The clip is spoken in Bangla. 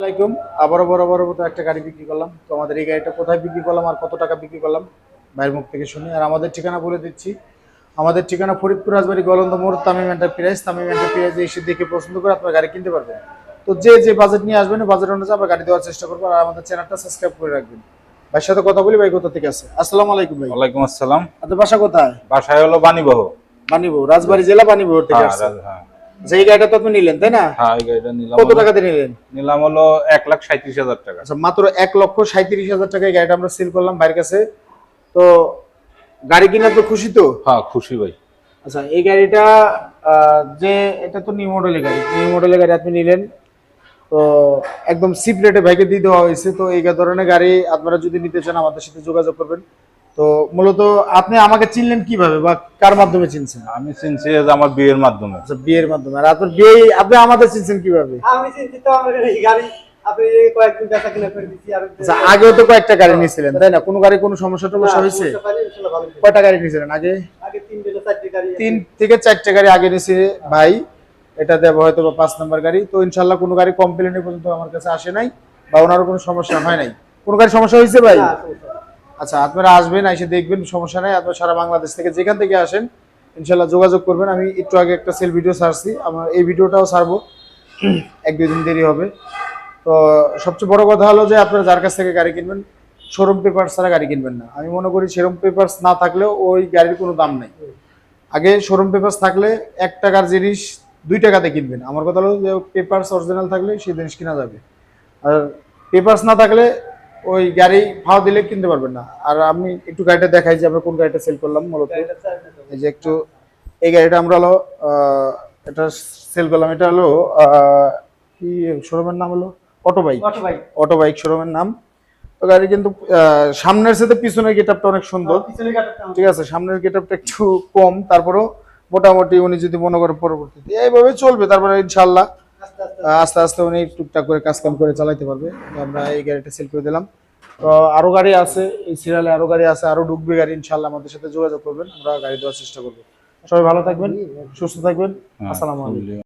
আসসালামাইকুম আবারও বরাবর মতো একটা গাড়ি বিক্রি করলাম। তো আমাদের এই গাড়িটা কোথায় বিক্রি করলাম আর কত টাকা বিক্রি করলাম ভাইয়ের মুখ থেকে শুনি। আর আমাদের ঠিকানা বলে দিচ্ছি। আমাদের ঠিকানা ফরিদপুর রাজবাড়ি গলন্দ মোড় তামিম এন্টারপ্রাইজ। তামিম এন্টারপ্রাইজ এসে দেখে পছন্দ করে আপনার গাড়ি কিনতে পারবেন। তো যে যে বাজেট নিয়ে আসবেন বাজেট অনুযায়ী আমরা গাড়ি দেওয়ার চেষ্টা করব। আর আমাদের চ্যানেলটা সাবস্ক্রাইব করে রাখবেন। ভাইয়ের সাথে কথা বলি ভাই কোথা থেকে আছে? আসসালামু আলাইকুম ভাই। ওয়ালাইকুম আসসালাম। আপনার বাসা কোথায়? বাসায় হলো বাণীবহ। বানিবো রাজবাড়ি জেলা বানিবো থেকে হ্যাঁ আসছে। হ্যাঁ। গাড়িটা তো আপনি নিলেন তাই না? হ্যাঁ এই গাড়িটা নিলাম কত হলো- টাকাতে নিলেন? নিলাম হলো এক লাখ সাঁত্রিশ হাজার টাকা। আচ্ছা মাত্র এক লক্ষ সাঁত্রিশ হাজার টাকায় গাড়িটা আমরা সেল করলাম ভাইয়ের কাছে। তো গাড়ি কিনা তো খুশি তো? হ্যাঁ খুশি ভাই। আচ্ছা এই গাড়িটা যে এটা তো নিউ মডেলের গাড়ি। নিউ মডেলের গাড়ি আপনি নিলেন। তো একদম সিপ রেটে ভাইকে দিয়ে দেওয়া হয়েছে। তো এই ধরনের গাড়ি আপনারা যদি নিতে চান আমাদের সাথে যোগাযোগ করবেন। তো মূলত আপনি আমাকে চিনলেন কীভাবে বা কার মাধ্যমে চিনছেন? আমি চিনছি আমার বিয়ের মাধ্যমে। আচ্ছা বিয়ের মাধ্যমে। আর আপনার বিয়ে আপনি আমাদের চিনছেন কীভাবে? আমি চিন্তিত আমার এই গাড়ি এই কয়েকদিন বেচা কিনা করে দিচ্ছি আর আচ্ছা আগেও তো কয়েকটা গাড়ি নিয়েছিলেন তাই না? কোনো গাড়ি কোনো সমস্যা টমস্যা হয়েছে? কয়টা গাড়ি নিয়েছিলেন আগে? আগে তিন থেকে চারটে গাড়ি আগে নিয়েছে ভাই। এটা দেবো হয়তো বা পাঁচ নাম্বার গাড়ি। তো ইনশাল্লাহ কোনো গাড়ি কমপ্লেন পর্যন্ত আমার কাছে আসে নাই বা ওনারও কোনো সমস্যা হয় নাই। কোনো গাড়ি সমস্যা হয়েছে ভাই। আচ্ছা আপনারা আসবেন, এসে দেখবেন, সমস্যা নাই। আপনারা সারা বাংলাদেশ থেকে যেখান থেকে আসেন, ইনশাল্লাহ যোগাযোগ করবেন। আমি একটু আগে একটা সেল ভিডিও ছাড়ছি, আমার এই ভিডিওটাও ছাড়বো। এক, দুই দিন দেরি হবে। তো সবচেয়ে বড় কথা হলো যে, আপনারা যার কাছ থেকে গাড়ি কিনবেন শোরুম পেপার ছাড়া গাড়ি কিনবেন না। আমি মনে করি শোরুম পেপার না থাকলেও ওই গাড়ির কোনো দাম নেই। আগে শোরুম পেপার থাকলে এক টাকার জিনিস দুই টাকাতে কিনবেন। আমার কথা হলো যে পেপারস অরিজিনাল থাকলে সেই জিনিস কেনা যাবে। আর পেপারস না থাকলে ওই গাড়ি ফাও দিলে কিনতে পারবেন না। আর আমি একটু গাড়িটা দেখাই যে আমরা কোন গাড়িটা সেল করলাম মূলত। এই যে একটু এই গাড়িটা আমরা হলো এটা সেল করলাম এটা হলো কি শোরুমের নাম হলো? অটো বাইক অটো বাইক শোরুমের নাম। তো গাড়ি কিন্তু সামনের সাথে পিছনের গেট আপটা অনেক সুন্দর। ঠিক আছে সামনের গেট আপটা একটু কম তারপরেও মোটামুটি উনি যদি মনে করেন পরবর্তীতে এইভাবে চলবে তারপরে ইনশাল্লাহ আস্তে আস্তে উনি টুকটাক করে কাজ কাম করে চালাইতে পারবে। আমরা এই গাড়িটা সেল করে দিলাম। তো আরও গাড়ি আছে এই সিরিয়ালে আরও গাড়ি আছে আরও ডুববে গাড়ি ইনশাল্লাহ আমাদের সাথে যোগাযোগ করবেন আমরা গাড়ি দেওয়ার চেষ্টা করব। সবাই ভালো থাকবেন সুস্থ থাকবেন হ্যাঁ, আসসালামু আলাইকুম।